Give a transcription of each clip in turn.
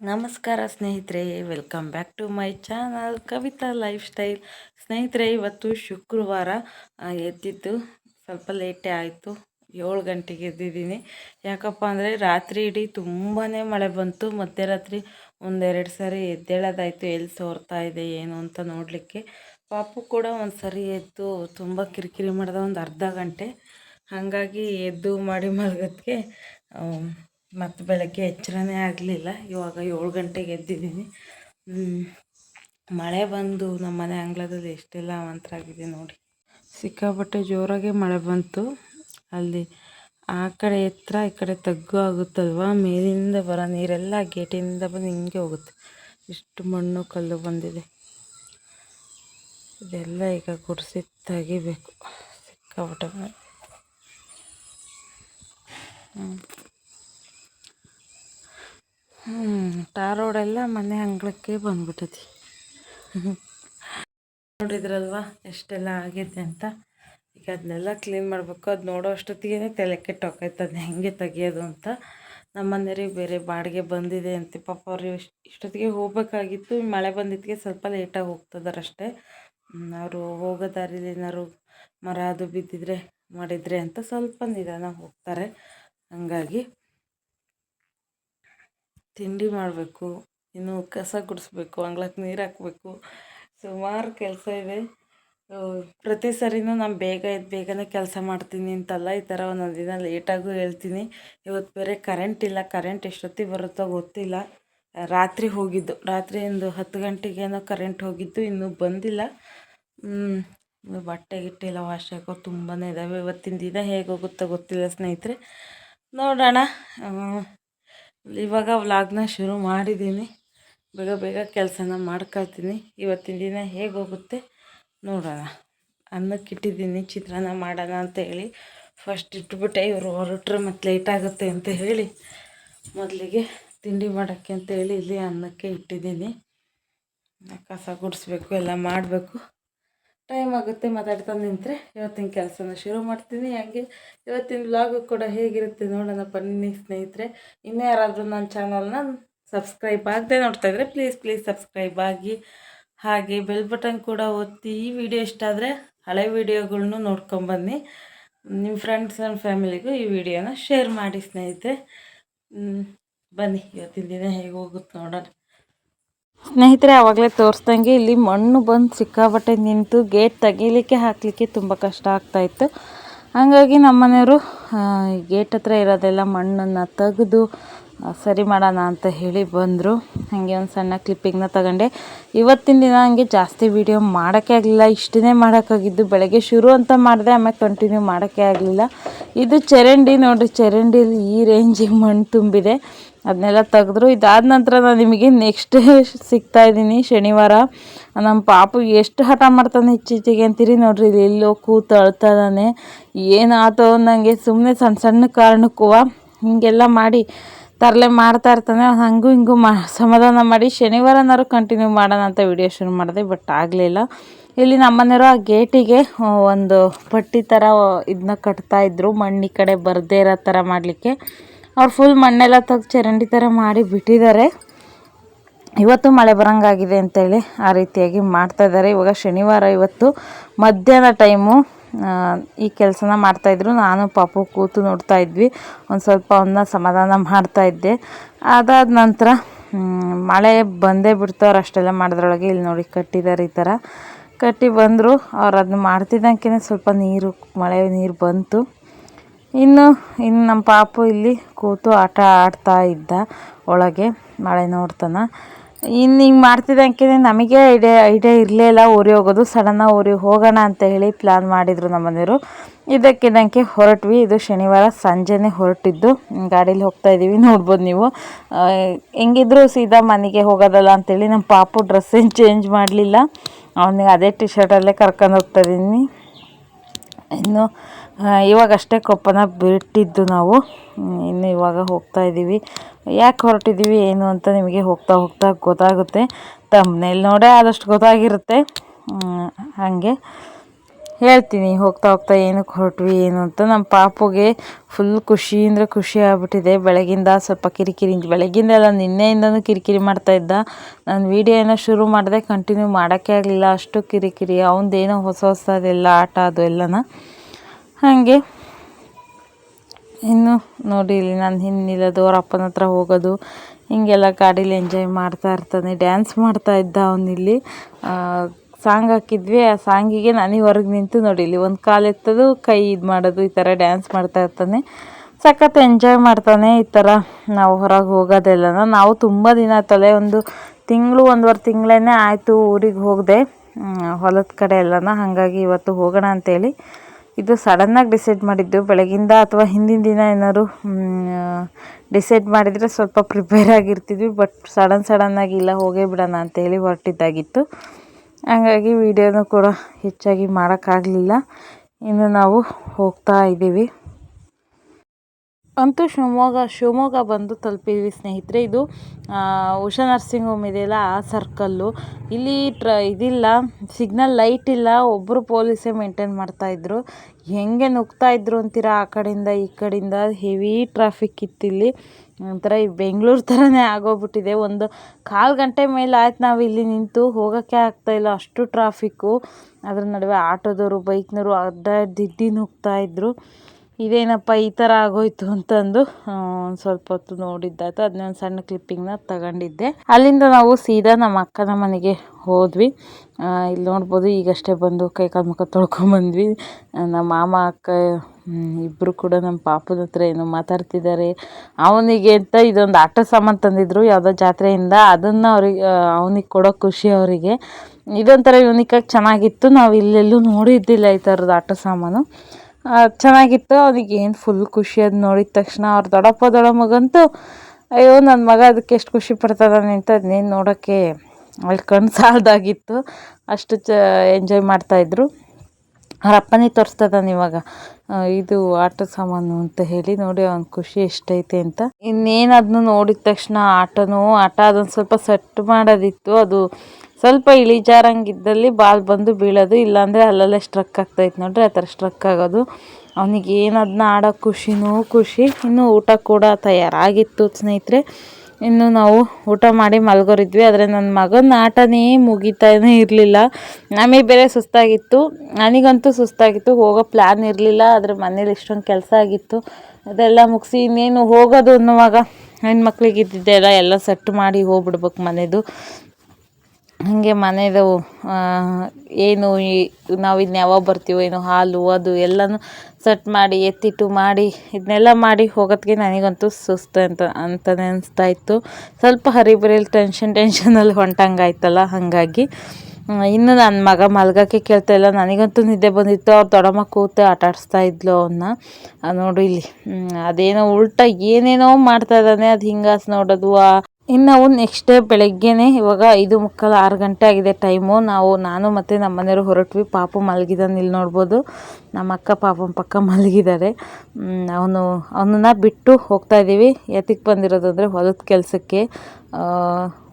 ನಮಸ್ಕಾರ ಸ್ನೇಹಿತರೆ, welcome back to my channel Kavita lifestyle. ಸ್ನೇಹಿತರೆ, ಇವತ್ತು ಶುಕ್ರವಾರ ಎದ್ದಿದ್ದು ಸ್ವಲ್ಪ ಲೇಟೇ ಆಯಿತು. ಏಳು ಗಂಟೆಗೆ ಎದ್ದಿದ್ದೀನಿ. ಯಾಕಪ್ಪ ಅಂದರೆ ರಾತ್ರಿ ಇಡೀ ತುಂಬಾ ಮಳೆ ಬಂತು. ಮಧ್ಯರಾತ್ರಿ ಒಂದೆರಡು ಸಾರಿ ಎದ್ದೇಳೋದಾಯಿತು. ಎಲ್ಲಿ ಸೋರ್ತಾ ಇದೆ, ಏನು ಅಂತ ನೋಡಲಿಕ್ಕೆ. ಪಾಪು ಕೂಡ ಒಂದು ಸರಿ ಎದ್ದು ತುಂಬ ಕಿರಿಕಿರಿ ಮಾಡಿದ ಒಂದು ಅರ್ಧ ಗಂಟೆ. ಹಾಗಾಗಿ ಎದ್ದು ಮಾಡಿ ಮಲಗೋದಕ್ಕೆ ಮತ್ತು ಬೆಳಗ್ಗೆ ಎಚ್ಚರನೇ ಆಗಲಿಲ್ಲ. ಇವಾಗ ಏಳು ಗಂಟೆಗೆ ಎದ್ದಿದ್ದೀನಿ. ಮಳೆ ಬಂದು ನಮ್ಮ ಮನೆ ಅಂಗಳದಲ್ಲಿ ಎಷ್ಟೆಲ್ಲ ಅವಾಂತರಾಗಿದೆ ನೋಡಿ. ಸಿಕ್ಕಾಪಟ್ಟೆ ಜೋರಾಗೆ ಮಳೆ ಬಂತು. ಅಲ್ಲಿ ಆ ಕಡೆ ಎತ್ತರ ಈ ಕಡೆ ತಗ್ಗು ಆಗುತ್ತಲ್ವ? ಮೇಲಿಂದ ಬರೋ ನೀರೆಲ್ಲ ಗೇಟಿಂದ ಬಂದು ಹಿಂಗೆ ಹೋಗುತ್ತೆ. ಇಷ್ಟು ಮಣ್ಣು, ಕಲ್ಲು ಬಂದಿದೆ. ಇದೆಲ್ಲ ಈಗ ಗುಡಿಸಿ ತೆಗಿಬೇಕು ಸಿಕ್ಕಾಪಟ್ಟೆ ಮಳೆ. ಹ್ಞೂ ಟಾರ್ ರೋಡೆಲ್ಲ ಮನೆ ಅಂಗಳಕ್ಕೆ ಬಂದ್ಬಿಟ್ಟೈತಿ. ನೋಡಿದ್ರಲ್ವಾ, ಎಷ್ಟೆಲ್ಲ ಆಗೈತೆ ಅಂತ. ಈಗ ಅದನ್ನೆಲ್ಲ ಕ್ಲೀನ್ ಮಾಡಬೇಕು, ಅದು ನೋಡೋ ಅಷ್ಟೊತ್ತಿಗೆ ತಲೆ ಕೆಟ್ಟೋಕೈತೆ ಅದನ್ನ ಹೆಂಗೆ ತೆಗಿಯೋದು ಅಂತ. ನಮ್ಮ ಮನೆಯವ್ರಿಗೆ ಬೇರೆ ಬಾಡಿಗೆ ಬಂದಿದೆ ಅಂತ, ಪಾಪ ಅವ್ರು ಇಷ್ಟು, ಇಷ್ಟೊತ್ತಿಗೆ ಹೋಗ್ಬೇಕಾಗಿತ್ತು ಮಳೆ ಬಂದಿದ್ದಕ್ಕೆ ಸ್ವಲ್ಪ ಲೇಟಾಗಿ ಹೋಗ್ತದಾರಷ್ಟೇ ಅವರು ಹೋಗೋ ದಾರಿಲಿ ಏನಾದ್ರು ಮರ ಅದು ಬಿದ್ದಿದ್ರೆ ಮಾಡಿದರೆ ಅಂತ ಸ್ವಲ್ಪ ನಿಧಾನ ಹೋಗ್ತಾರೆ. ಹಂಗಾಗಿ ತಿಂಡಿ ಮಾಡಬೇಕು, ಇನ್ನು ಕಸ ಗುಡಿಸ್ಬೇಕು, ಅಂಗ್ಳಕ್ಕೆ ನೀರು ಹಾಕ್ಬೇಕು. ಸುಮಾರು ಕೆಲಸ ಇದೆ. ಪ್ರತಿ ಸರಿನೂ ನಾನು ಬೇಗ ಎದ್ದು ಬೇಗನೆ ಕೆಲಸ ಮಾಡ್ತೀನಿ ಅಂತಲ್ಲ, ಈ ಥರ ಒಂದೊಂದು ದಿನ ಲೇಟಾಗೂ ಹೇಳ್ತೀನಿ. ಇವತ್ತು ಬೇರೆ ಕರೆಂಟ್ ಇಲ್ಲ ಕರೆಂಟ್ ಎಷ್ಟೊತ್ತಿಗೆ ಬರುತ್ತೋ ಗೊತ್ತಿಲ್ಲ. ರಾತ್ರಿ ಹೋಗಿದ್ದು, ರಾತ್ರಿ ಒಂದು ಹತ್ತು ಗಂಟೆಗೇನೋ ಕರೆಂಟ್ ಹೋಗಿದ್ದು, ಇನ್ನೂ ಬಂದಿಲ್ಲ. ಬಟ್ಟೆ ಗಿಟ್ಟೆ ಎಲ್ಲ ವಾಶ್ ಹಾಕೋ ತುಂಬಾ ಇದ್ದಾವೆ ಇವತ್ತಿನ ದಿನ ಹೇಗೆ ಹೋಗುತ್ತೋ ಗೊತ್ತಿಲ್ಲ ಸ್ನೇಹಿತರೆ. ನೋಡೋಣ. ಇವಾಗ ವ್ಲಾಗ್ನ ಶುರು ಮಾಡಿದ್ದೀನಿ. ಬೇಗ ಬೇಗ ಕೆಲಸನ ಮಾಡ್ಕೊಳ್ತೀನಿ. ಇವತ್ತಿನ ದಿನ ಹೇಗೆ ಹೋಗುತ್ತೆ ನೋಡೋಣ. ಅನ್ನಕ್ಕೆ ಇಟ್ಟಿದ್ದೀನಿ ಚಿತ್ರಾನ್ನ ಮಾಡೋಣ ಅಂತ ಹೇಳಿ. ಫಸ್ಟ್ ಇಟ್ಬಿಟ್ಟೆ, ಇವರು ಹೊರಟ್ರೆ ಮತ್ತು ಲೇಟ್ ಆಗುತ್ತೆ ಅಂತ ಹೇಳಿ. ಮೊದಲಿಗೆ ತಿಂಡಿ ಮಾಡೋಕ್ಕೆ ಅಂತ ಹೇಳಿ ಇಲ್ಲಿ ಅನ್ನಕ್ಕೆ ಇಟ್ಟಿದ್ದೀನಿ. ಕಸ ಗುಡಿಸ್ಬೇಕು, ಎಲ್ಲ ಮಾಡಬೇಕು. ಟೈಮ್ ಆಗುತ್ತೆ ಮಾತಾಡ್ತಾ ನಿಂತರೆ. ಇವತ್ತಿನ ಕೆಲಸನ ಶುರು ಮಾಡ್ತೀನಿ. ಹಾಗೆ ಇವತ್ತಿನ ವ್ಲಾಗು ಕೂಡ ಹೇಗಿರುತ್ತೆ ನೋಡೋಣ ಬನ್ನಿ ಸ್ನೇಹಿತರೆ. ಇನ್ನೂ ಯಾರಾದರೂ ನನ್ನ ಚಾನಲ್ನ ಸಬ್ಸ್ಕ್ರೈಬ್ ಆಗದೆ ನೋಡ್ತಾ ಇದ್ರೆ ಪ್ಲೀಸ್ ಪ್ಲೀಸ್ ಸಬ್ಸ್ಕ್ರೈಬ್ ಆಗಿ. ಹಾಗೆ ಬೆಲ್ ಬಟನ್ ಕೂಡ ಒತ್ತಿ ಈ ವಿಡಿಯೋ ಇಷ್ಟ ಆದರೆ ಹಳೆ ವಿಡಿಯೋಗಳ್ನು ನೋಡ್ಕೊಂಬನ್ನಿ ನಿಮ್ಮ ಫ್ರೆಂಡ್ಸ್ ಆ್ಯಂಡ್ ಫ್ಯಾಮಿಲಿಗೂ ಈ ವಿಡಿಯೋನ ಶೇರ್ ಮಾಡಿ ಸ್ನೇಹಿತರೆ. ಬನ್ನಿ. ಇವತ್ತಿನ ದಿನ ಹೇಗೆ ಹೋಗುತ್ತೆ ನೋಡೋಣ. ಸ್ನೇಹಿತರೆ, ಆವಾಗಲೇ ತೋರಿಸ್ದಂಗೆ ಇಲ್ಲಿ ಮಣ್ಣು ಬಂದು ಸಿಕ್ಕಾಬಟ್ಟೆ ನಿಂತು ಗೇಟ್ ತೆಗೀಲಿಕ್ಕೆ ಹಾಕಲಿಕ್ಕೆ ತುಂಬ ಕಷ್ಟ ಆಗ್ತಾಯಿತ್ತು ಹಾಗಾಗಿ ನಮ್ಮ ಮನೆಯವರು ಗೇಟ್ ಹತ್ರ ಇರೋದೆಲ್ಲ ಮಣ್ಣನ್ನು ತೆಗೆದು ಸರಿ ಮಾಡೋಣ ಅಂತ ಹೇಳಿ ಬಂದರು. ಹಾಗೆ ಒಂದು ಸಣ್ಣ ಕ್ಲಿಪ್ಪಿಂಗ್ನ ತಗೊಂಡೆ. ಇವತ್ತಿನ ದಿನ ಹಂಗೆ ಜಾಸ್ತಿ ವೀಡಿಯೋ ಮಾಡೋಕ್ಕೆ ಆಗಲಿಲ್ಲ. ಇಷ್ಟನ್ನೇ ಮಾಡೋಕ್ಕಾಗಿದ್ದು ಬೆಳಗ್ಗೆ ಶುರು ಅಂತ ಮಾಡಿದೆ, ಆಮೇಲೆ ಕಂಟಿನ್ಯೂ ಮಾಡೋಕ್ಕೆ ಆಗಲಿಲ್ಲ. ಇದು ಚರಂಡಿ ನೋಡಿರಿ, ಚರಂಡಿಲಿ ಈ ರೇಂಜಿಗೆ ಮಣ್ಣು ತುಂಬಿದೆ. ಅದನ್ನೆಲ್ಲ ತೆಗೆದ್ರು. ಇದಾದ ನಂತರ ನಾನು ನಿಮಗೆ ನೆಕ್ಸ್ಟ್ ಸಿಗ್ತಾ ಇದ್ದೀನಿ. ಶನಿವಾರ ನಮ್ಮ ಪಾಪು ಎಷ್ಟು ಹಠ ಮಾಡ್ತಾನೆ ಇತ್ತೀಚೆಗೆ ಅಂತೀರಿ ನೋಡ್ರಿ. ಇಲ್ಲಿ ಎಲ್ಲೋ ಕೂತು ಅಳ್ತಾ ಇದಾನೆ ಏನಾತೋ ನನಗೆ ಸುಮ್ಮನೆ ಸಣ್ಣ ಸಣ್ಣ ಕಾರಣಕ್ಕೂ ಹೀಗೆಲ್ಲ ಮಾಡಿ ತರಲೆ ಮಾಡ್ತಾ ಇರ್ತಾನೆ. ಹಂಗೂ ಹಿಂಗೂ ಮಾ ಸಮಾಧಾನ ಮಾಡಿ ಶನಿವಾರನಾರು ಕಂಟಿನ್ಯೂ ಮಾಡೋಣ ಅಂತ ವಿಡಿಯೋ ಶುರು ಮಾಡಿದೆ. ಬಟ್ ಆಗಲಿಲ್ಲ. ಇಲ್ಲಿ ನಮ್ಮನೆಯವರು ಆ ಗೇಟಿಗೆ ಒಂದು ಪಟ್ಟಿ ಥರ ಇದನ್ನ ಕಟ್ತಾ ಇದ್ರು. ಮಣ್ಣಿ ಕಡೆ ಬರದೇ ಇರೋ ಥರ ಮಾಡಲಿಕ್ಕೆ. ಅವ್ರು ಫುಲ್ ಮಣ್ಣೆಲ್ಲ ತೆಗ್ದು ಚರಂಡಿ ಥರ ಮಾಡಿ ಬಿಟ್ಟಿದ್ದಾರೆ. ಇವತ್ತು ಮಳೆ ಬರೋಂಗಾಗಿದೆ ಅಂತೇಳಿ ಆ ರೀತಿಯಾಗಿ ಮಾಡ್ತಾ ಇದ್ದಾರೆ. ಇವಾಗ ಶನಿವಾರ ಇವತ್ತು ಮಧ್ಯಾಹ್ನ ಟೈಮು ಈ ಕೆಲಸನ ಮಾಡ್ತಾಯಿದ್ರು ನಾನು, ಪಾಪು ಕೂತು ನೋಡ್ತಾ ಇದ್ವಿ. ಒಂದು ಸ್ವಲ್ಪ ಅವನ್ನ ಸಮಾಧಾನ ಮಾಡ್ತಾ ಇದ್ದೆ. ಅದಾದ ನಂತರ ಮಳೆ ಬಂದೇ ಬಿಡ್ತವ್ರು ಅಷ್ಟೆಲ್ಲ ಮಾಡಿದ್ರೊಳಗೆ ಇಲ್ಲಿ ನೋಡಿ ಕಟ್ಟಿದ್ದಾರೆ ಈ ಥರ ಕಟ್ಟಿ ಬಂದರು. ಅವ್ರು ಅದನ್ನ ಮಾಡ್ತಿದ್ದಂಗೆ ಸ್ವಲ್ಪ ನೀರು, ಮಳೆ ನೀರು ಬಂತು. ಇನ್ನು ಇನ್ನು ನಮ್ಮ ಪಾಪು ಇಲ್ಲಿ ಕೂತು ಆಟ ಆಡ್ತಾ ಇದ್ದ ಒಳಗೆ ಮಳೆ ನೋಡ್ತಾನ. ಇನ್ನು ಹಿಂಗೆ ಮಾಡ್ತಿದ್ದಂಗೆ ನಮಗೆ ಐಡಿಯಾ ಐಡಿಯಾ ಇರಲಿಲ್ಲ ಊರಿಗೆ ಹೋಗೋದು. ಸಡನ್ನಾಗಿ ಊರಿಗೆ ಹೋಗೋಣ ಅಂತ ಹೇಳಿ ಪ್ಲ್ಯಾನ್ ಮಾಡಿದರು ನಮ್ಮ ಮನೆಯವರು. ಇದಕ್ಕಿದ್ದಂಗೆ ಹೊರಟ್ವಿ. ಇದು ಶನಿವಾರ ಸಂಜೆನೇ ಹೊರಟಿದ್ದು. ಗಾಡೀಲಿ ಹೋಗ್ತಾ ಇದ್ದೀವಿ ನೋಡ್ಬೋದು ನೀವು. ಹೆಂಗಿದ್ರೂ ಸೀದಾ ಮನೆಗೆ ಹೋಗೋದಲ್ಲ ಅಂತೇಳಿ ನಮ್ಮ ಪಾಪು ಡ್ರೆಸ್ ಚೇಂಜ್ ಮಾಡಲಿಲ್ಲ. ಅವನಿಗೆ ಅದೇ ಟಿ ಶರ್ಟಲ್ಲೇ ಕರ್ಕೊಂಡು ಹೋಗ್ತಾ ಇದ್ದೀನಿ ಇನ್ನು ಇವಾಗಷ್ಟೇ ಕೊಪ್ಪನ ಬಿಟ್ಟಿದ್ದು ನಾವು. ಇನ್ನು ಇವಾಗ ಹೋಗ್ತಾ ಇದ್ದೀವಿ ಯಾಕೆ ಹೊರಟಿದ್ದೀವಿ ಏನು ಅಂತ ನಿಮಗೆ ಹೋಗ್ತಾ ಹೋಗ್ತಾ ಗೊತ್ತಾಗುತ್ತೆ. ತಮ್ಮನೇಲಿ ನೋಡೇ ಆದಷ್ಟು ಗೊತ್ತಾಗಿರುತ್ತೆ. ಹಾಗೆ ಹೇಳ್ತೀನಿ, ಹೋಗ್ತಾ ಹೋಗ್ತಾ ಏನಕ್ಕೆ ಹೊರಟ್ವಿ, ಏನು ಅಂತ. ನಮ್ಮ ಪಾಪುಗೆ ಫುಲ್ ಖುಷಿ ಅಂದರೆ ಖುಷಿ ಆಗ್ಬಿಟ್ಟಿದೆ. ಬೆಳಗಿಂದ ಸ್ವಲ್ಪ ಕಿರಿಕಿರಿ, ಬೆಳಗಿಂದ ಎಲ್ಲ ನಿನ್ನೆಯಿಂದನೂ ಕಿರಿಕಿರಿ ಮಾಡ್ತಾ ಇದ್ದ. ನಾನು ವೀಡಿಯೋ ಏನೋ ಶುರು ಮಾಡಿದೆ ಕಂಟಿನ್ಯೂ ಮಾಡೋಕ್ಕೆ ಆಗಲಿಲ್ಲ. ಅಷ್ಟು ಕಿರಿಕಿರಿ ಅವನದೇನೋ ಹೊಸ ಹೊಸದೆಲ್ಲ, ಆಟ ಅದು ಎಲ್ಲನ. ಹಾಗೆ. ಇನ್ನು ನೋಡಿ ಇಲ್ಲಿ ನಾನು ಹಿಂದೆ ನಿಲ್ಲೋದು, ಅವ್ರ ಅಪ್ಪನ ಹತ್ರ ಹೋಗೋದು. ಹಿಂಗೆಲ್ಲ ಗಾಡೀಲಿ ಎಂಜಾಯ್ ಮಾಡ್ತಾ ಇರ್ತಾನೆ ಡ್ಯಾನ್ಸ್ ಮಾಡ್ತಾ ಇದ್ದ ಅವನಿಲ್ಲಿ ಸಾಂಗ್ ಹಾಕಿದ್ವಿ, ಆ ಸಾಂಗಿಗೆ ನನಗೆ ಹೊರಗೆ ನಿಂತು ನೋಡಿ ಇಲ್ಲಿ ಒಂದು ಕಾಲು ಎತ್ತೋದು, ಕೈ ಇದು ಮಾಡೋದು, ಈ ಥರ ಡ್ಯಾನ್ಸ್ ಮಾಡ್ತಾ ಇರ್ತಾನೆ. ಸಖತ್ ಎಂಜಾಯ್ ಮಾಡ್ತಾನೆ ಈ ಥರ ನಾವು ಹೊರಗೆ ಹೋಗೋದೆಲ್ಲ ನಾವು ತುಂಬ ದಿನ ತಲೆ ಒಂದು ತಿಂಗಳು, ಒಂದುವರೆ ತಿಂಗಳೇ ಆಯಿತು ಊರಿಗೆ ಹೋಗದೆ. ಹೊಲದ ಕಡೆ ಎಲ್ಲನ. ಹಾಗಾಗಿ ಇವತ್ತು ಹೋಗೋಣ ಅಂತೇಳಿ. ಇದು ಸಡನ್ನಾಗಿ ಡಿಸೈಡ್ ಮಾಡಿದ್ದು. ಬೆಳಗಿಂದ ಅಥವಾ ಹಿಂದಿನ ದಿನ ಏನಾದ್ರು ಡಿಸೈಡ್ ಮಾಡಿದರೆ ಸ್ವಲ್ಪ ಪ್ರಿಪೇರ್ ಆಗಿರ್ತಿದ್ವಿ ಬಟ್ ಸಡನ್ ಸಡನ್ನಾಗಿ ಇಲ್ಲ, ಹೋಗೇ ಬಿಡೋಣ ಅಂತೇಳಿ ಹೊರಟಿದ್ದಾಗಿತ್ತು. ಹಾಗಾಗಿ ವಿಡಿಯೋನು ಕೂಡ ಹೆಚ್ಚಾಗಿ ಮಾಡೋಕ್ಕಾಗಲಿಲ್ಲ. ಇನ್ನು ನಾವು ಹೋಗ್ತಾ ಇದ್ದೀವಿ ಅಂತೂ ಶಿವಮೊಗ್ಗ ಶಿವಮೊಗ್ಗ ಬಂದು ತಲುಪಿದ್ವಿ ಸ್ನೇಹಿತರೆ. ಇದು ಉಷಾ ನರ್ಸಿಂಗ್ ಹೋಮ್ ಇದೆಯಲ್ಲ ಆ ಸರ್ಕಲ್ಲು ಇಲ್ಲಿ ಟ್ರ, ಇದಿಲ್ಲ ಸಿಗ್ನಲ್ ಲೈಟ್ ಇಲ್ಲ. ಒಬ್ಬರು ಪೊಲೀಸೇ ಮೇಂಟೈನ್ ಮಾಡ್ತಾಯಿದ್ರು ಹೆಂಗೆ ನುಗ್ತಾ ಇದ್ರು ಅಂತೀರ ಆ ಕಡೆಯಿಂದ, ಈ ಕಡೆಯಿಂದ? ಹೆವಿ ಟ್ರಾಫಿಕ್ ಇತ್ತಿಲ್ಲಿ ಒಂಥರ ಈ ಬೆಂಗಳೂರು ಥರನೇ ಆಗೋಗ್ಬಿಟ್ಟಿದೆ. ಒಂದು ಕಾಲು ಗಂಟೆ ಮೇಲೆ ಆಯ್ತು ನಾವು ಇಲ್ಲಿ ನಿಂತು. ಹೋಗೋಕ್ಕೆ ಆಗ್ತಾಯಿಲ್ಲ ಅಷ್ಟು ಟ್ರಾಫಿಕ್ಕು ಅದ್ರ ನಡುವೆ ಆಟೋದವರು ಬೈಕ್ನವರು ಅಡ್ಡಾಡಿದ್ದಿ ಇದ್ರು. ಇದೇನಪ್ಪ ಈ ಥರ ಆಗೋಯ್ತು ಅಂತಂದು ಒಂದು ಸ್ವಲ್ಪ ಹೊತ್ತು ನೋಡಿದ್ದಾಯ್ತು. ಅದನ್ನ ಒಂದು ಸಣ್ಣ ಕ್ಲಿಪ್ಪಿಂಗ್ನ ತಗೊಂಡಿದ್ದೆ. ಅಲ್ಲಿಂದ ನಾವು ಸೀದಾ ನಮ್ಮ ಅಕ್ಕನ ಮನೆಗೆ ಹೋದ್ವಿ. ಇಲ್ಲಿ ನೋಡ್ಬೋದು, ಈಗಷ್ಟೇ ಬಂದು ಕೈ ಕಾಲು ಮುಖ ತೊಳ್ಕೊಂಬಂದ್ವಿ ನಮ್ಮ ಮಾಮ, ಅಕ್ಕ ಇಬ್ಬರು ಕೂಡ ನಮ್ಮ ಪಾಪದ ಹತ್ರ ಏನೋ ಮಾತಾಡ್ತಿದ್ದಾರೆ. ಅವನಿಗೆ ಅಂತ ಇದೊಂದು ಆಟ ಸಾಮಾನು ತಂದಿದ್ರು, ಯಾವುದೋ ಜಾತ್ರೆಯಿಂದ. ಅದನ್ನು ಅವ್ರಿಗೆ ಅವನಿಗೆ ಕೊಡೋ ಖುಷಿ ಅವರಿಗೆ. ಇದೊಂಥರ ಯೂನಿಕಾಗಿ ಚೆನ್ನಾಗಿತ್ತು. ನಾವು ಇಲ್ಲೆಲ್ಲೂ ನೋಡಿದ್ದಿಲ್ಲ ಈ ಥರದ ಆಟ ಸಾಮಾನು. ಚೆನ್ನಾಗಿತ್ತು. ಅವನಿಗೆ ಏನು ಫುಲ್ ಖುಷಿ ಅದು ನೋಡಿದ ತಕ್ಷಣ. ಅವ್ರ ದೊಡ್ಡಪ್ಪ ದೊಡ್ಡಮ್ಮಗಂತೂ ಅಯ್ಯೋ ನನ್ನ ಮಗ ಅದಕ್ಕೆ ಎಷ್ಟು ಖುಷಿ ಪಡ್ತದಾನೆ ಅಂತ ಅದನ್ನೇನು ನೋಡೋಕ್ಕೆ ಅಲ್ಲಿ ಕಣ್ಣು ಸಾಲದಾಗಿತ್ತು. ಅಷ್ಟು ಚ ಎಂಜಾಯ್ ಮಾಡ್ತಾಯಿದ್ರು ಅವ್ರ ಅಪ್ಪನೇ ತೋರಿಸ್ತದಾನೆ ಇವಾಗ. ಇದು ಆಟ ಸಾಮಾನು ಅಂತ ಹೇಳಿ. ನೋಡಿ, ಅವ್ನ ಖುಷಿ ಎಷ್ಟೈತೆ ಅಂತ. ಇನ್ನೇನು ಅದನ್ನು ನೋಡಿದ ತಕ್ಷಣ, ಆಟನೂ, ಆಟ ಅದೊಂದು ಸ್ವಲ್ಪ ಸೆಟ್ ಮಾಡೋದಿತ್ತು. ಅದು ಸ್ವಲ್ಪ ಇಳಿಜಾರಂಗಿದ್ದಲ್ಲಿ ಬಾಲ್ ಬಂದು ಬೀಳೋದು, ಇಲ್ಲಾಂದರೆ ಅಲ್ಲಲ್ಲೇ ಸ್ಟ್ರಕ್ ಆಗ್ತೈತೆ ನೋಡ್ರಿ, ಆ ಥರ ಸ್ಟ್ರಕ್ ಆಗೋದು. ಅವನಿಗೆ ಅದನ್ನ ಆಡೋ ಖುಷಿನೂ ಖುಷಿ, ಇನ್ನು ಊಟ ಕೂಡ ತಯಾರಾಗಿತ್ತು ಸ್ನೇಹಿತರೆ. ಇನ್ನು ನಾವು ಊಟ ಮಾಡಿ ಮಲ್ಗೋರಿದ್ವಿ, ಆದರೆ ನನ್ನ ಮಗನ ಆಟನೇ ಮುಗಿತಾನೇ ಇರಲಿಲ್ಲ. ನಮಗೆ ಬೇರೆ ಸುಸ್ತಾಗಿತ್ತು, ನನಗಂತೂ ಸುಸ್ತಾಗಿತ್ತು, ಹೋಗೋ ಪ್ಲ್ಯಾನ್ ಇರಲಿಲ್ಲ, ಆದರೆ ಮನೇಲಿ ಇಷ್ಟೊಂದು ಕೆಲಸ ಆಗಿತ್ತು. ಅದೆಲ್ಲ ಮುಗಿಸಿ ಇನ್ನೇನು ಹೋಗೋದು ಅನ್ನುವಾಗ ಹೆಣ್ಮಕ್ಳಿಗೆ ಇದ್ದಿದ್ದೆಲ್ಲ ಎಲ್ಲ ಸೆಟ್ ಮಾಡಿ ಹೋಗ್ಬಿಡ್ಬೇಕು ಮನೆಯದು ಹಾಗೆ ಮನೆದು ಏನು ನಾವು ಇನ್ನು ಯಾವಾಗ ಬರ್ತೀವೋ ಏನೋ ಹಾಲು, ಅದು ಎಲ್ಲನೂ ಸೆಟ್ ಮಾಡಿ, ಎತ್ತಿಟ್ಟು ಮಾಡಿ ಇದನ್ನೆಲ್ಲ ಮಾಡಿ ಹೋಗೋದಕ್ಕೆ ನನಗಂತೂ ಸುಸ್ತು ಅಂತ ಅಂತಲೇ ಅನಿಸ್ತಾ ಇತ್ತು. ಸ್ವಲ್ಪ ಹರಿಬರಿಯಲ್ಲಿ ಟೆನ್ಷನ್ ಟೆನ್ಷನಲ್ಲಿ ಹೊಂಟಂಗಾಯ್ತಲ್ಲ, ಹಾಗಾಗಿ. ಇನ್ನು ನನ್ನ ಮಗ ಮಲ್ಗಕ್ಕೆ ಕೇಳ್ತಾ ಇಲ್ಲ. ನನಗಂತೂ ನಿದ್ದೆ ಬಂದಿತ್ತು. ಅವ್ರು ದೊಡ್ಡಮ್ಮ ಕೂತು ಆಟಾಡಿಸ್ತಾ ಇದ್ಲು ಅವನ್ನ ನೋಡು ಇಲ್ಲಿ. ಅದೇನೋ ಉಲ್ಟಾ ಏನೇನೋ ಮಾಡ್ತಾ ಇದ್ದಾನೆ, ಅದು ಹಿಂಗಾಸ್ ನೋಡೋದು ಇನ್ನು ನಾವು ನೆಕ್ಸ್ಟ್ ಡೇ ಬೆಳಗ್ಗೆನೇ ಇವಾಗ ಐದು ಮುಕ್ಕಾಲು ಆರು ಗಂಟೆ ಆಗಿದೆ ಟೈಮು ನಾವು, ನಾನು ಮತ್ತು ನಮ್ಮ ಮನೆಯವರು ಹೊರಟ್ವಿ. ಪಾಪ ಮಲಗಿದ್ದಾನೆ ಇಲ್ಲಿ ನೋಡ್ಬೋದು. ನಮ್ಮ ಅಕ್ಕ ಪಾಪನ ಪಕ್ಕ ಮಲಗಿದ್ದಾರೆ ಅವನು, ಅವನನ್ನ ಬಿಟ್ಟು ಹೋಗ್ತಾ ಇದ್ದೀವಿ ಎತ್ತಿಗೆ ಬಂದಿರೋದು ಅಂದರೆ ಹೊಲದ ಕೆಲಸಕ್ಕೆ.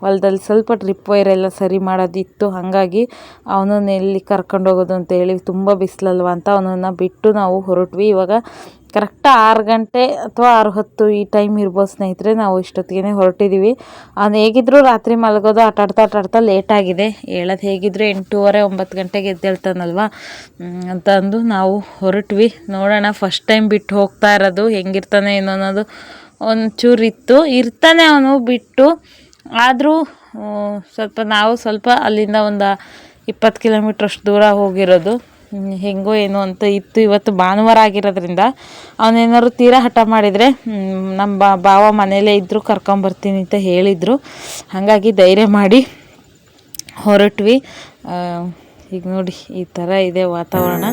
ಹೊಲದಲ್ಲಿ ಸ್ವಲ್ಪ ಡ್ರಿಪ್ ವೈರ್ ಎಲ್ಲ ಸರಿ ಮಾಡೋದಿತ್ತು. ಹಾಗಾಗಿ ಅವನನ್ನು ಎಲ್ಲಿ ಕರ್ಕೊಂಡು ಹೋಗೋದು ಅಂತ ಹೇಳಿ ತುಂಬ ಬಿಸಿಲಲ್ವ ಅಂತ ಅವನನ್ನು ಬಿಟ್ಟು ನಾವು ಹೊರಟ್ವಿ. ಇವಾಗ ಕರೆಕ್ಟ್ ಆರು ಗಂಟೆ ಅಥವಾ ಆರು ಹೊತ್ತು ಈ ಟೈಮ್ ಇರ್ಬೋದು ಸ್ನೇಹಿತರೆ, ನಾವು ಇಷ್ಟೊತ್ತಿಗೆ ಹೊರಟಿದ್ದೀವಿ ಅವ್ನು ಹೇಗಿದ್ರು ರಾತ್ರಿ ಮಲಗೋದು ಆಟಾಡ್ತಾ ಆಟಾಡ್ತಾ ಲೇಟಾಗಿದೆ ಹೇಳೋದು ಹೇಗಿದ್ರು ಎಂಟೂವರೆ, ಒಂಬತ್ತು ಗಂಟೆಗೆ ಎದ್ದೇಳ್ತಾನಲ್ವ? ಅಂತ ಅಂದು ನಾವು ಹೊರಟ್ವಿ. ನೋಡೋಣ ಫಸ್ಟ್ ಟೈಮ್ ಬಿಟ್ಟು ಹೋಗ್ತಾ ಇರೋದು ಹೆಂಗಿರ್ತಾನೆ ಏನೋ ಅನ್ನೋದು ಒಂಚೂರು ಇತ್ತು ಇರ್ತಾನೆ ಅವನು ಬಿಟ್ಟು. ಆದರೂ ಸ್ವಲ್ಪ ನಾವು ಸ್ವಲ್ಪ ಅಲ್ಲಿಂದ ಒಂದು ಇಪ್ಪತ್ತು ಕಿಲೋಮೀಟ್ರ್ ಅಷ್ಟು ದೂರ ಹೋಗಿರೋದು. ಹೆಂಗೋ ಏನೋ ಅಂತ ಇತ್ತು. ಇವತ್ತು ಭಾನುವಾರ ಆಗಿರೋದ್ರಿಂದ ಅವನೇನಾದ್ರು ತೀರಾ ಹಠ ಮಾಡಿದರೆ ನಮ್ಮ ಭಾವ ಮನೆಯಲ್ಲೇ ಇದ್ದರು ಕರ್ಕೊಂಬರ್ತೀನಿ ಅಂತ ಹೇಳಿದರು. ಹಾಗಾಗಿ ಧೈರ್ಯ ಮಾಡಿ ಹೊರಟ್ವಿ. ಈಗ ನೋಡಿ, ಈ ಥರ ಇದೆ ವಾತಾವರಣ.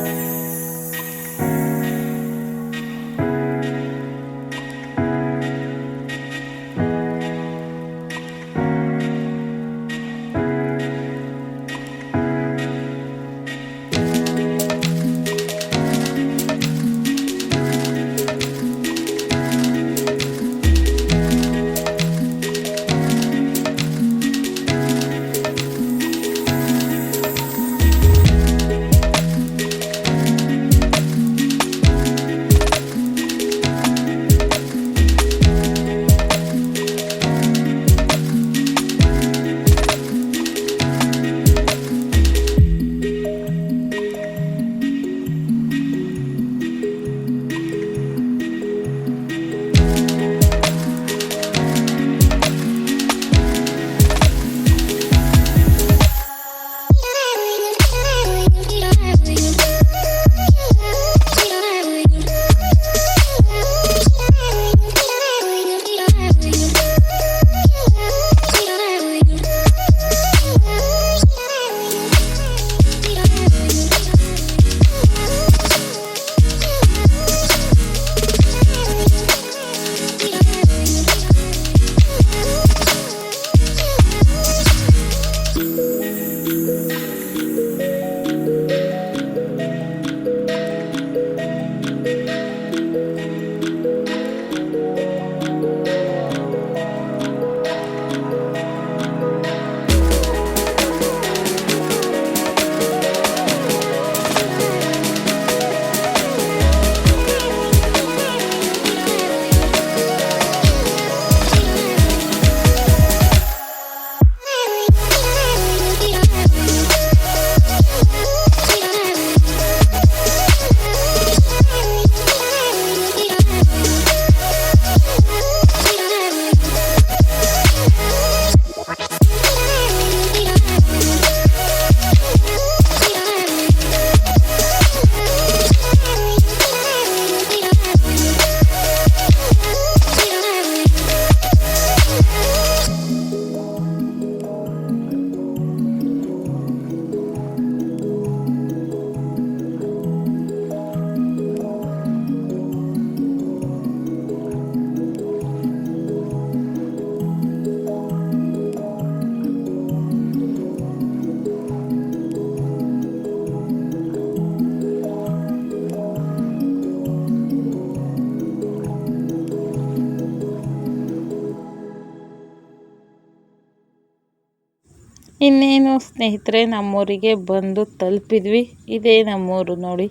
ಇನ್ನೇನು ಸ್ನೇಹಿತರೆ, ನಮ್ಮೂರಿಗೆ ಬಂದು ತಲುಪಿದ್ವಿ. ಇದೇ ನಮ್ಮೂರು ನೋಡಿ.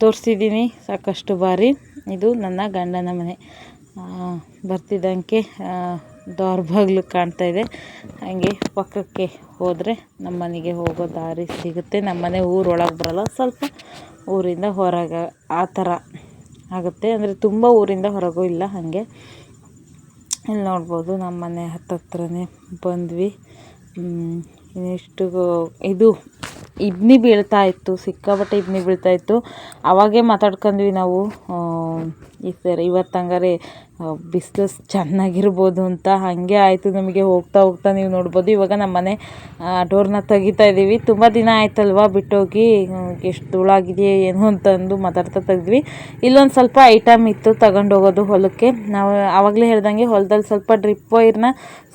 ತೋರಿಸಿದ್ದೀನಿ ಸಾಕಷ್ಟು ಬಾರಿ. ಇದು ನನ್ನ ಗಂಡನ ಮನೆ. ಬರ್ತಿದ್ದಂಗೆ ದಾರ್ ಬಾಗಿಲು ಕಾಣ್ತಾ ಇದೆ. ಹಾಗೆ ಪಕ್ಕಕ್ಕೆ ಹೋದರೆ ನಮ್ಮ ಮನೆಗೆ ಹೋಗೋ ದಾರಿ ಸಿಗುತ್ತೆ. ನಮ್ಮ ಮನೆ ಊರೊಳಗೆ ಬರಲ್ಲ, ಸ್ವಲ್ಪ ಊರಿಂದ ಹೊರಗೆ, ಆ ಥರ ಆಗುತ್ತೆ. ಅಂದರೆ ತುಂಬ ಊರಿಂದ ಹೊರಗೂ ಇಲ್ಲ, ಹಾಗೆ. ಇಲ್ಲಿ ನೋಡ್ಬೋದು, ನಮ್ಮ ಮನೆ ಹತ್ತತ್ರನೇ ಬಂದ್ವಿ. ಇನ್ನಿಷ್ಟು ಇದು ಇಬ್ಬನಿ ಬೀಳ್ತಾ ಇತ್ತು, ಸಿಕ್ಕಾಪಟ್ಟೆ ಇಬ್ಬನಿ ಬೀಳ್ತಾ ಇತ್ತು. ಅವಾಗೇ ಮಾತಾಡ್ಕೊಂಡ್ವಿ ನಾವು ಈ ಸರಿ ಇವತ್ತು ಹಂಗಾರೆ ಬಿಸಿಲು ಚೆನ್ನಾಗಿರ್ಬೋದು ಅಂತ ಹಾಗೆ ಆಯಿತು ನಮಗೆ ಹೋಗ್ತಾ ಹೋಗ್ತಾ ನೀವು ನೋಡ್ಬೋದು. ಇವಾಗ ನಮ್ಮ ಮನೆ ಡೋರ್ನ ತೆಗಿತಾ ಇದ್ದೀವಿ. ತುಂಬ ದಿನ ಆಯ್ತಲ್ವ ಬಿಟ್ಟೋಗಿ? ಎಷ್ಟು ಧೂಳಾಗಿದೆಯೇ ಏನು ಅಂತಂದು ಮಾತಾಡ್ತಾ ತೆಗೆದ್ವಿ. ಇಲ್ಲೊಂದು ಸ್ವಲ್ಪ ಐಟಮ್ ಇತ್ತು ತಗೊಂಡು ಹೋಗೋದು ಹೊಲಕ್ಕೆ. ನಾವು ಆವಾಗಲೇ ಹೇಳ್ದಂಗೆ ಹೊಲದಲ್ಲಿ ಸ್ವಲ್ಪ ಡ್ರಿಪ್ ವೈರ್ನ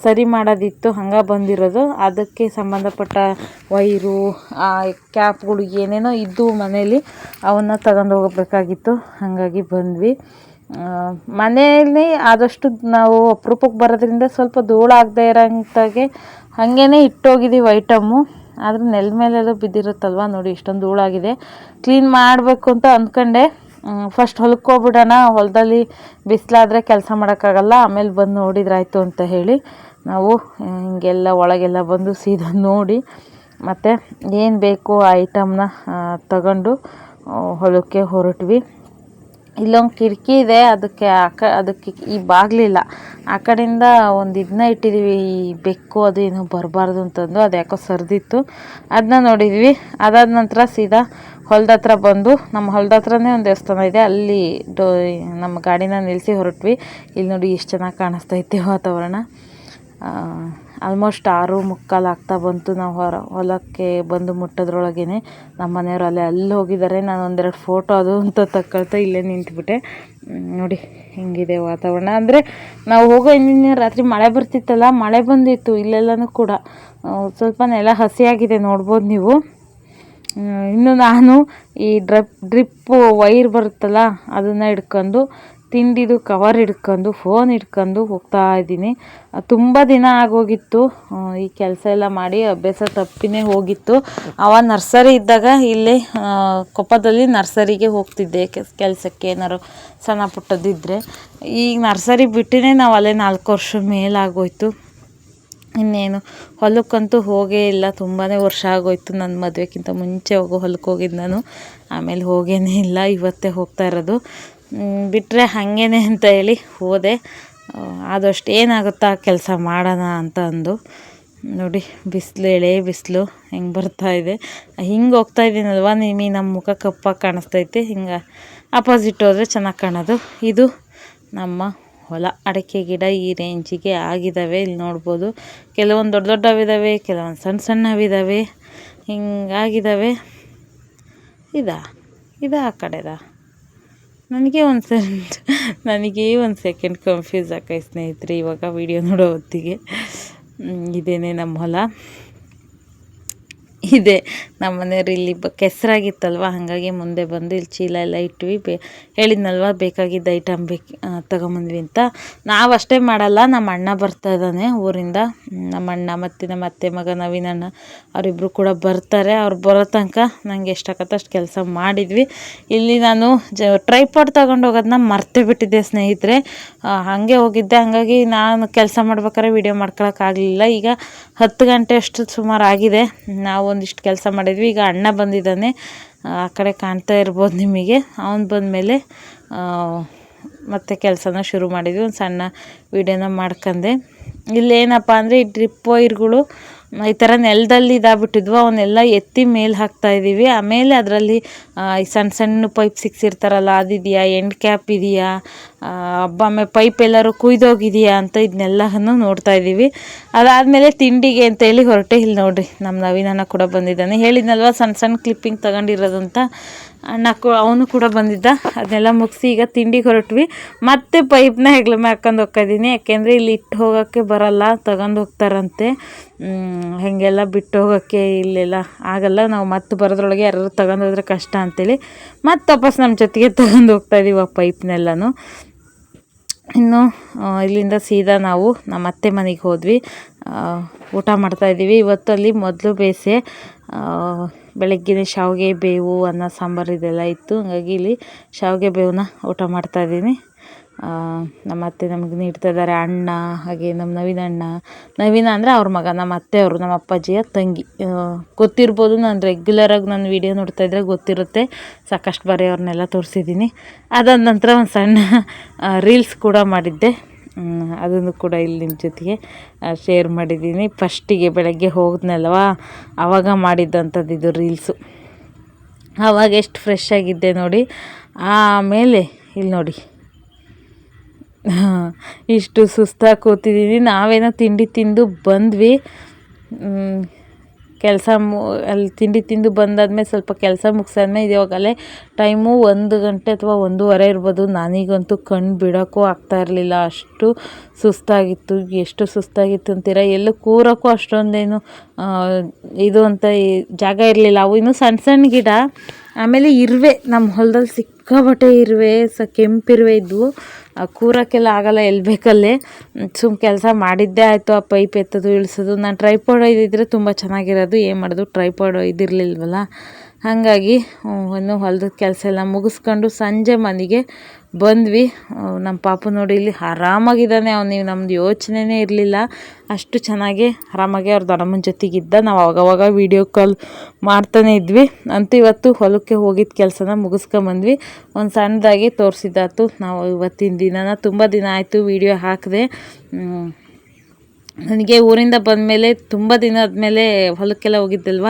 ಸರಿ ಮಾಡೋದಿತ್ತು, ಹಂಗೆ ಬಂದಿರೋದು. ಅದಕ್ಕೆ ಸಂಬಂಧಪಟ್ಟ ವೈರು ಕ್ಯಾಪ್ಗಳು ಏನೇನೋ ಇದ್ದು ಮನೇಲಿ ಅವನ್ನ ತಗೊಂಡು ಹೋಗಬೇಕಾಗಿತ್ತು. ಹಾಗಾಗಿ ಬಂದ್ವಿ. ಮನೆಯಲ್ಲಿ ಆದಷ್ಟು ನಾವು ಅಪ್ರೂಪಕ್ಕೆ ಬರೋದ್ರಿಂದ ಸ್ವಲ್ಪ ಧೂಳಾಗದೇ ಇರೋಂಥಾಗೆ ಹಾಗೇನೆ ಹಾಗೇ ಇಟ್ಟೋಗಿದ್ದೀವಿ ಐಟಮ್ಮು. ಆದರೆ ನೆಲ ಮೇಲೆಲ್ಲ ಬಿದ್ದಿರುತ್ತಲ್ವ ನೋಡಿ, ಇಷ್ಟೊಂದು ಧೂಳಾಗಿದೆ. ಕ್ಲೀನ್ ಮಾಡಬೇಕು ಅಂತ ಅಂದ್ಕೊಂಡೆ. ಫಸ್ಟ್ ಹೊಲಕ್ಕೆ ಹೋಗ್ಬಿಡೋಣ ಹೊಲದಲ್ಲಿ ಬಿಸಿಲಾದರೆ ಕೆಲಸ ಮಾಡೋಕ್ಕಾಗಲ್ಲ, ಆಮೇಲೆ ಬಂದು ನೋಡಿದ್ರಾಯ್ತು ಅಂತ ಹೇಳಿ ನಾವು ಹಿಂಗೆಲ್ಲ ಒಳಗೆಲ್ಲ ಬಂದು ಸೀದಾ ನೋಡಿ ಮತ್ತು ಏನು ಬೇಕು ಆ ಐಟಮ್ನ ತಗೊಂಡು ಹೊಲಕ್ಕೆ ಹೊರಟ್ವಿ. ಇಲ್ಲೊಂದು ಕಿಟಕಿ ಇದೆ, ಅದಕ್ಕೆ ಆಕ ಅದಕ್ಕೆ ಈ ಬಾಗಿಲಿಲ್ಲ. ಆ ಕಡೆಯಿಂದ ಒಂದು ಇದನ್ನ ಇಟ್ಟಿದ್ದೀವಿ ಈ ಬೆಕ್ಕು ಅದು ಏನು ಬರಬಾರ್ದು ಅಂತಂದು ಅದು ಯಾಕೋ ಸರಿದಿತ್ತು. ಅದನ್ನ ನೋಡಿದ್ವಿ. ಅದಾದ ನಂತರ ಸೀದಾ ಹೊಲದ ಹತ್ರ ಬಂದು ನಮ್ಮ ಹೊಲ್ದ ಹತ್ರನೇ ಒಂದು ದೇವಸ್ಥಾನ ಇದೆ, ಅಲ್ಲಿ ಡೋ ನಮ್ಮ ಗಾಡಿನ ನಿಲ್ಲಿಸಿ ಹೊರಟ್ವಿ. ಇಲ್ಲಿ ನೋಡಿ ಎಷ್ಟು ಚೆನ್ನಾಗಿ ಕಾಣಿಸ್ತೈತೆ ವಾತಾವರಣ. ಆಲ್ಮೋಸ್ಟ್ ಆರು ಮುಕ್ಕಾಲು ಆಗ್ತಾ ಬಂತು ನಾವು ಹೊರ, ಹೊಲಕ್ಕೆ ಬಂದು ಮುಟ್ಟೋದ್ರೊಳಗೇ ನಮ್ಮ ಮನೆಯವರು ಅಲ್ಲೇ, ಅಲ್ಲಿ ಹೋಗಿದ್ದಾರೆ ನಾನು ಒಂದೆರಡು ಫೋಟೋ ಅದು ಅಂತ ತಕ್ಕೊಳ್ತಾ ಇಲ್ಲೇ ನಿಂತುಬಿಟ್ಟೆ. ನೋಡಿ ಹಿಂಗಿದೆ ವಾತಾವರಣ. ಅಂದರೆ ನಾವು ಹೋಗೋ ಹಿಂದಿನ ರಾತ್ರಿ ಮಳೆ ಬರ್ತಿತ್ತಲ್ಲ, ಮಳೆ ಬಂದಿತ್ತು ಇಲ್ಲೆಲ್ಲನೂ ಕೂಡ. ಸ್ವಲ್ಪ ನೆಲ ಹಸಿಯಾಗಿದೆ, ನೋಡ್ಬೋದು ನೀವು. ಇನ್ನು ನಾನು ಈ ಡ್ರಪ್, ಡ್ರಿಪ್ಪು ವೈರ್ ಬರುತ್ತಲ್ಲ, ಅದನ್ನು ಹಿಡ್ಕೊಂಡು ತಿಂಡಿದು ಕವರ್ ಹಿಡ್ಕೊಂಡು ಫೋನ್ ಹಿಡ್ಕೊಂಡು ಹೋಗ್ತಾ ಇದ್ದೀನಿ. ತುಂಬ ದಿನ ಆಗೋಗಿತ್ತು. ಈ ಕೆಲಸ ಎಲ್ಲ ಮಾಡಿ ಅಭ್ಯಾಸ ತಪ್ಪಿನೇ ಹೋಗಿತ್ತು. ಅವ ನರ್ಸರಿ ಇದ್ದಾಗ ಇಲ್ಲಿ ಕೊಪ್ಪದಲ್ಲಿ ನರ್ಸರಿಗೆ ಹೋಗ್ತಿದ್ದೆ. ಕೆಲಸಕ್ಕೆ ಏನಾರು ಸಣ್ಣ ಪುಟ್ಟದಿದ್ದರೆ ಈಗ ನರ್ಸರಿ ಬಿಟ್ಟಿನೇ ನಾವು ಅಲ್ಲೇ ನಾಲ್ಕು ವರ್ಷ ಮೇಲಾಗೋಯ್ತು. ಇನ್ನೇನು, ಹೊಲಕ್ಕಂತೂ ಹೋಗೇ ಇಲ್ಲ. ತುಂಬಾ ವರ್ಷ ಆಗೋಯ್ತು ನನ್ನ ಮದುವೆಗಿಂತ ಮುಂಚೆ ಹೋಗೋ ಹೊಲಕ್ಕೆ ಹೋಗಿದ್ದು ನಾನು. ಆಮೇಲೆ ಹೋಗೇನೇ ಇಲ್ಲ. ಇವತ್ತೇ ಹೋಗ್ತಾ ಇರೋದು. ಬಿಟ್ಟರೆ ಹಾಗೇನೆ ಅಂತ ಹೇಳಿ ಹೋದೆ. ಆದಷ್ಟು ಏನಾಗುತ್ತಾ ಕೆಲಸ ಮಾಡೋಣ ಅಂತ ಅಂದು. ನೋಡಿ, ಬಿಸಿಲು, ಎಳೆ ಬಿಸಿಲು ಹೆಂಗೆ ಬರ್ತಾ ಇದೆ. ಹಿಂಗೆ ಹೋಗ್ತಾ ಇದ್ದೀನಲ್ವ ನಿಮಗೆ ನಮ್ಮ ಮುಖ ಕಪ್ಪಾಗಿ ಕಾಣಿಸ್ತೈತೆ. ಹಿಂಗೆ ಅಪೋಸಿಟ್ ಹೋದರೆ ಚೆನ್ನಾಗಿ ಕಾಣೋದು. ಇದು ನಮ್ಮ ಹೊಲ. ಅಡಿಕೆ ಗಿಡ ಈ ರೇಂಜಿಗೆ ಆಗಿದ್ದಾವೆ ಇಲ್ಲಿ ನೋಡ್ಬೋದು. ಕೆಲವೊಂದು ದೊಡ್ಡ ದೊಡ್ಡವಿದ್ದಾವೆ ಕೆಲವೊಂದು ಸಣ್ಣ ಸಣ್ಣವಿದ್ದಾವೆ ಹಿಂಗಾಗಿದ್ದಾವೆ ಇದಾ? ಇದಾ ಆ ಕಡೆದಾ? ನನಗೆ ಒಂದು ಸೆಕೆಂಡ್, ನನಗೆ ಒಂದು ಸೆಕೆಂಡ್ ಕನ್ಫ್ಯೂಸ್ ಆಕೈ ಸ್ನೇಹಿತರೆ ಇವಾಗ ವಿಡಿಯೋ ನೋಡೋ ಹೊತ್ತಿಗೆ. ಇದೇನೇ ನಮ್ಮ ಹೊಲ. ಇದೆ. ನಮ್ಮ ಮನೆಯವ್ರು ಇಲ್ಲಿ ಬ, ಕೆಸರಾಗಿತ್ತಲ್ವ? ಹಾಗಾಗಿ ಮುಂದೆ ಬಂದು ಇಲ್ಲಿ ಚೀಲ ಎಲ್ಲ ಇಟ್ವಿ. ಬೇ, ಹೇಳಿದ್ನಲ್ವ? ಬೇಕಾಗಿದ್ದ ಐಟಮ್ ಬೇಕು ತಗೊಂಬಂದ್ವಿ ಅಂತ. ನಾವು ಅಷ್ಟೇ ಮಾಡಲ್ಲ ನಮ್ಮ ಅಣ್ಣ ಬರ್ತಾ ಇದ್ದಾನೆ ಊರಿಂದ. ನಮ್ಮ ಅಣ್ಣ ಮತ್ತು ನಮ್ಮ ಅತ್ತೆ ಮಗ ನವೀನ್ ಅಣ್ಣ ಅವರಿಬ್ಬರು ಕೂಡ ಬರ್ತಾರೆ. ಅವ್ರು ಬರೋ ತನಕ ನನಗೆ ಎಷ್ಟಾಗತ್ತೆ ಅಷ್ಟು ಕೆಲಸ ಮಾಡಿದ್ವಿ. ಇಲ್ಲಿ ನಾನು ಜ ಟ್ರೈಪಾಡ್ ತಗೊಂಡು ಹೋಗೋದನ್ನ ಮರ್ತೇ ಬಿಟ್ಟಿದ್ದೆ ಸ್ನೇಹಿತರೆ. ಹಾಗೆ ಹೋಗಿದ್ದೆ. ಹಾಗಾಗಿ ನಾನು ಕೆಲಸ ಮಾಡ್ಬೇಕಾದ್ರೆ ವೀಡಿಯೋ ಮಾಡ್ಕೊಳಕ್ಕಾಗಲಿಲ್ಲ ಈಗ ಹತ್ತು ಗಂಟೆ ಅಷ್ಟು ಸುಮಾರು ಆಗಿದೆ. ನಾವು ಒಂದಿಷ್ಟು ಕೆಲಸ ಮಾಡಿದ್ವಿ. ಈಗ ಅಣ್ಣ ಬಂದಿದ್ದಾನೆ. ಆ ಕಡೆ ಕಾಣ್ತಾ ಇರ್ಬೋದು ನಿಮಗೆ. ಅವನು ಬಂದಮೇಲೆ ಮತ್ತೆ ಕೆಲಸನ ಶುರು ಮಾಡಿದ್ವಿ. ಒಂದು ಸಣ್ಣ ವೀಡಿಯೋನ ಮಾಡ್ಕೊಂಡೆ ಇಲ್ಲೇನಪ್ಪ ಅಂದರೆ ಈ ಡ್ರಿಪ್ ವೈರ್ಗಳು ಈ ಥರ ನೆಲದಲ್ಲಿ ಇದಾಗ್ಬಿಟ್ಟಿದ್ವು, ಅವನ್ನೆಲ್ಲ ಎತ್ತಿ ಮೇಲೆ ಹಾಕ್ತಾ ಇದ್ದೀವಿ ಆಮೇಲೆ ಅದರಲ್ಲಿ ಈ ಸಣ್ಣ ಸಣ್ಣ ಪೈಪ್ ಸಿಕ್ಸಿರ್ತಾರಲ್ಲ ಅದಿದೆಯಾ ಎಂಡ್ ಕ್ಯಾಪ್ ಇದೆಯಾ ಆಮೇಲೆ ಪೈಪ್ ಎಲ್ಲರೂ ಕುಯ್ದೋಗಿದೆಯಾ ಅಂತ ಇದನ್ನೆಲ್ಲನೂ ನೋಡ್ತಾ ಇದ್ದೀವಿ ಅದಾದಮೇಲೆ ತಿಂಡಿಗೆ ಅಂತ ಹೇಳಿ ಹೊರಟೆ ಇಲ್ಲಿ ನೋಡಿರಿ ನಮ್ಮ ನವೀನನ ಕೂಡ ಬಂದಿದ್ದಾನೆ. ಹೇಳಿದ್ನಲ್ವ ಸಣ್ಣ ಸಣ್ಣ ಕ್ಲಿಪ್ಪಿಂಗ್ ತಗೊಂಡಿರೋದು ಅಂತ ಅಣ್ಣ ಅವನು ಕೂಡ ಬಂದಿದ್ದ. ಅದನ್ನೆಲ್ಲ ಮುಗಿಸಿ ಈಗ ತಿಂಡಿಗೆ ಹೊರಟ್ವಿ. ಮತ್ತೆ ಪೈಪ್ನ ಹೆಗ್ಲ ಮೇಲೆ ಹೋಗ್ತಾ ಹೋಗ್ತಾಯಿದ್ದೀನಿ ಯಾಕೆಂದರೆ ಇಲ್ಲಿ ಇಟ್ಟು ಹೋಗೋಕ್ಕೆ ಬರಲ್ಲ, ತಗೊಂಡು ಹೋಗ್ತಾರಂತೆ. ಹಾಗೆಲ್ಲ ಬಿಟ್ಟು ಹೋಗೋಕ್ಕೆ ಇಲ್ಲೆಲ್ಲ ಆಗಲ್ಲ. ನಾವು ಮತ್ತೆ ಬರೋದ್ರೊಳಗೆ ಯಾರು ತಗೊಂಡು ಹೋದ್ರೆ ಕಷ್ಟ ಅಂತೇಳಿ ಮತ್ತೆ ವಾಪಸ್ ನಮ್ಮ ಜೊತೆಗೆ ತಗೊಂಡು ಹೋಗ್ತಾಯಿದ್ದೀವಿ ಆ ಪೈಪ್ನೆಲ್ಲನೂ ಇನ್ನು ಇಲ್ಲಿಂದ ಸೀದಾ ನಾವು ನಮ್ಮ ಅತ್ತೆ ಮನೆಗೆ ಹೋದ್ವಿ. ಊಟ ಮಾಡ್ತಾಯಿದ್ದೀವಿ ಇವತ್ತು ಅಲ್ಲಿ ಮೊದಲು ಬೇಸೆ. ಬೆಳಗ್ಗಿನ ಶಾವಿಗೆ ಬೇವು, ಅನ್ನ, ಸಾಂಬಾರು ಇದೆಲ್ಲ ಇತ್ತು. ಹಂಗಾಗಿ ಇಲ್ಲಿ ಶಾವಿಗೆ ಬೇವನ್ನ ಊಟ ಮಾಡ್ತಾಯಿದ್ದೀನಿ ನಮ್ಮ ಅತ್ತೆ ನಮಗೆ ನೀಡ್ತಾ ಇದ್ದಾರೆ. ಅಣ್ಣ, ಹಾಗೆ ನಮ್ಮ ನವೀನ ಅಣ್ಣ. ನವೀನ ಅಂದರೆ ಅವ್ರ ಮಗ, ನಮ್ಮ ಅತ್ತೆಯವರು ನಮ್ಮ ಅಪ್ಪಾಜಿಯ ತಂಗಿ. ಗೊತ್ತಿರ್ಬೋದು ನಾನು ರೆಗ್ಯುಲರಾಗಿ ನನ್ನ ವೀಡಿಯೋ ನೋಡ್ತಾ ಇದ್ದರೆ ಗೊತ್ತಿರುತ್ತೆ. ಸಾಕಷ್ಟು ಬಾರಿ ಅವ್ರನ್ನೆಲ್ಲ ತೋರಿಸಿದ್ದೀನಿ. ಅದಾದ ನಂತರ ಒಂದು ಸಣ್ಣ ರೀಲ್ಸ್ ಕೂಡ ಮಾಡಿದ್ದೆ. ಅದನ್ನು ಕೂಡ ಇಲ್ಲಿ ನಿಮ್ಮ ಜೊತೆಗೆ ಶೇರ್ ಮಾಡಿದ್ದೀನಿ. ಫಸ್ಟಿಗೆ ಬೆಳಗ್ಗೆ ಹೋದ್ನಲ್ವ? ಆವಾಗ ಮಾಡಿದ್ದಂಥದ್ದು ಇದು ರೀಲ್ಸು ಆವಾಗ ಎಷ್ಟು ಫ್ರೆಶ್ ಆಗಿದ್ದೆ ನೋಡಿ. ಆಮೇಲೆ, ಇಲ್ಲಿ ನೋಡಿ. ಇಷ್ಟು ಸುಸ್ತಾಗಿ ಕೂತಿದ್ದೀನಿ. ನಾವೇನೋ ತಿಂಡಿ ತಿಂದು ಬಂದ್ವಿ. ಕೆಲಸ ಮು, ಅಲ್ಲಿ ತಿಂಡಿ ತಿಂದು ಬಂದಾದ್ಮೇಲೆ ಸ್ವಲ್ಪ ಕೆಲಸ ಮುಗಿಸಾದ್ಮೇಲೆ ಇವಾಗಲೇ ಟೈಮು ಒಂದು ಗಂಟೆ ಅಥವಾ ಒಂದೂವರೆ ಇರ್ಬೋದು. ನನಗಂತೂ ಕಣ್ಣು ಬಿಡೋಕ್ಕೂ ಆಗ್ತಾ ಇರಲಿಲ್ಲ. ಅಷ್ಟು ಸುಸ್ತಾಗಿತ್ತು. ಎಷ್ಟು ಸುಸ್ತಾಗಿತ್ತು ಅಂತೀರ? ಎಲ್ಲೂ ಕೂರೋಕ್ಕೂ ಅಷ್ಟೊಂದೇನು ಇದು ಅಂತ ಜಾಗ ಇರಲಿಲ್ಲ. ಅವು ಇನ್ನೂ ಸಣ್ಣ ಸಣ್ಣ ಗಿಡ. ಆಮೇಲೆ ಇರುವೆ ನಮ್ಮ ಹೊಲದಲ್ಲಿ ಸಿಕ್ಕಾಬಟ್ಟೆ ಇರುವೆ, ಸ ಕೆಂಪಿರುವೆ ಇದ್ವು. ಕೂರಕ್ಕೆಲ್ಲ ಆಗಲ್ಲ ಎಲ್ಲಿ ಬೇಕಲ್ಲೇ. ಸುಮ್ ಕೆಲಸ ಮಾಡಿದ್ದೇ ಆಯಿತು, ಆ ಪೈಪ್ ಎತ್ತೋದು, ಇಳಿಸೋದು. ನಾನು ಟ್ರೈಪಾಡ್ ಇದ್ದಿದ್ರೆ ತುಂಬ ಚೆನ್ನಾಗಿರೋದು, ಏನು ಮಾಡೋದು ಟ್ರೈಪಾಡ್ ಇದಿರಲಿಲ್ವಲ್ಲ. ಹಾಗಾಗಿ ಒಂದು ಹೊಲದ ಕೆಲಸ ಎಲ್ಲ ಮುಗಿಸ್ಕೊಂಡು ಸಂಜೆ ಮನೆಗೆ ಬಂದ್ವಿ. ನಮ್ಮ ಪಾಪು ನೋಡಿ ಇಲ್ಲಿ ಆರಾಮಾಗಿದ್ದಾನೆ. ಅವ್ನಿಗೆ ನಮ್ದು ಯೋಚನೆನೇ ಇರಲಿಲ್ಲ. ಅಷ್ಟು ಚೆನ್ನಾಗಿ ಆರಾಮಾಗಿ ಅವ್ರ ದೊಡ್ಡಮ್ಮನ ಜೊತೆಗಿದ್ದ ನಾವು ಅವಾಗವಾಗ ವೀಡಿಯೋ ಕಾಲ್ ಮಾಡ್ತಾನೆ ಇದ್ವಿ. ಅಂತೂ ಇವತ್ತು ಹೊಲಕ್ಕೆ ಹೋಗಿದ್ದ ಕೆಲಸನ ಮುಗಿಸ್ಕೊಂಬಂದ್ವಿ ಒಂದು ಸಣ್ಣದಾಗಿ ತೋರಿಸಿದ್ದಾತು ನಾವು ಇವತ್ತಿನ ದಿನನ ತುಂಬ ದಿನ ಆಯಿತು ವೀಡಿಯೋ ಹಾಕಿದೆ. ನನಗೆ ಊರಿಂದ ಬಂದಮೇಲೆ ತುಂಬ ದಿನ ಆದಮೇಲೆ ಹೊಲಕ್ಕೆಲ್ಲ ಹೋಗಿದ್ದಲ್ವ?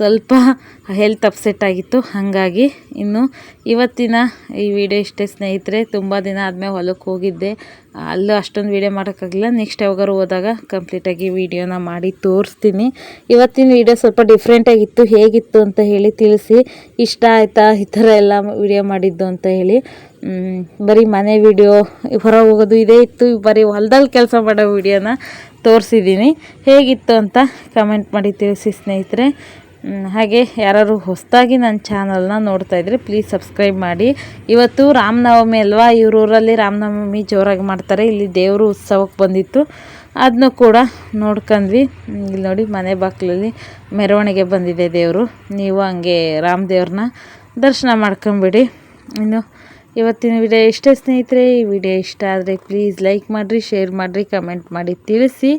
ಸ್ವಲ್ಪ ಹೆಲ್ತ್ ಅಪ್ಸೆಟ್ ಆಗಿತ್ತು. ಹಾಗಾಗಿ ಇನ್ನು ಇವತ್ತಿನ ಈ ವಿಡಿಯೋ ಇಷ್ಟೇ ಸ್ನೇಹಿತರೆ, ತುಂಬ ದಿನ ಆದಮೇಲೆ ಹೊಲಕ್ಕೆ ಹೋಗಿದ್ದೆ. ಅಲ್ಲೂ ಅಷ್ಟೊಂದು ವೀಡಿಯೋ ಮಾಡೋಕ್ಕಾಗಲಿಲ್ಲ. ನೆಕ್ಸ್ಟ್ ಯಾವಾಗಾರು ಹೋದಾಗ ಕಂಪ್ಲೀಟಾಗಿ ವೀಡಿಯೋನ ಮಾಡಿ ತೋರಿಸ್ತೀನಿ. ಇವತ್ತಿನ ವೀಡಿಯೋ ಸ್ವಲ್ಪ ಡಿಫ್ರೆಂಟಾಗಿತ್ತು ಹೇಗಿತ್ತು ಅಂತ ಹೇಳಿ ತಿಳಿಸಿ. ಇಷ್ಟ ಆಯಿತಾ? ಈ ಥರ ಎಲ್ಲ ವೀಡಿಯೋ ಮಾಡಿದ್ದು ಅಂತ ಹೇಳಿ. ಬರೀ ಮನೆ ವಿಡಿಯೋ ಹೊರಗೆ ಹೋಗೋದು ಇದೇ ಇತ್ತು. ಬರೀ ಹೊಲದಲ್ಲಿ ಕೆಲಸ ಮಾಡೋ ವೀಡಿಯೋನ ತೋರಿಸಿದ್ದೀನಿ. ಹೇಗಿತ್ತು ಅಂತ ಕಮೆಂಟ್ ಮಾಡಿ ತಿಳಿಸಿ ಸ್ನೇಹಿತರೆ. ಹಾಗೆ ಯಾರು ಹೊಸದಾಗಿ ನನ್ನ ಚಾನಲ್ನ ನೋಡ್ತಾ ಇದ್ರೆ ಪ್ಲೀಸ್ ಸಬ್ಸ್ಕ್ರೈಬ್ ಮಾಡಿ. ಇವತ್ತು ರಾಮನವಮಿ ಅಲ್ವಾ? ಇವರೂರಲ್ಲಿ ರಾಮನವಮಿ ಜೋರಾಗಿ ಮಾಡ್ತಾರೆ. ಇಲ್ಲಿ ದೇವರು ಉತ್ಸವಕ್ಕೆ ಬಂದಿತ್ತು. ಅದನ್ನು ಕೂಡ ನೋಡ್ಕೊಂಡ್ವಿ ಇಲ್ಲಿ ನೋಡಿ ಮನೆ ಬಾಗಿಲಲ್ಲಿ ಮೆರವಣಿಗೆ ಬಂದಿದೆ ದೇವರು. ನೀವು ಹಂಗೆ ರಾಮದೇವ್ರನ್ನ ದರ್ಶನ ಮಾಡ್ಕೊಂಬಿಡಿ. ಇನ್ನು ಇವತ್ತಿನ ವಿಡಿಯೋ ಇಷ್ಟೇ ಸ್ನೇಹಿತರೆ, ಈ ವಿಡಿಯೋ ಇಷ್ಟ ಆದರೆ ಪ್ಲೀಸ್ ಲೈಕ್ ಮಾಡಿರಿ ಶೇರ್ ಮಾಡಿರಿ ಕಮೆಂಟ್ ಮಾಡಿ ತಿಳಿಸಿ.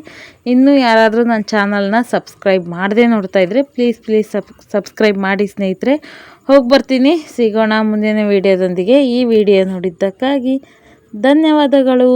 ಇನ್ನೂ ಯಾರಾದರೂ ನನ್ನ ಚಾನಲ್ನ ಸಬ್ಸ್ಕ್ರೈಬ್ ಮಾಡದೆ ನೋಡ್ತಾ ಇದ್ದರೆ ಪ್ಲೀಸ್ ಪ್ಲೀಸ್ ಸಬ್ ಸಬ್ಸ್ಕ್ರೈಬ್ ಮಾಡಿ ಸ್ನೇಹಿತರೆ. ಹೋಗಿ ಬರ್ತೀನಿ, ಸಿಗೋಣ ಮುಂದಿನ ವಿಡಿಯೋದೊಂದಿಗೆ. ಈ ವಿಡಿಯೋ ನೋಡಿದ್ದಕ್ಕಾಗಿ ಧನ್ಯವಾದಗಳು.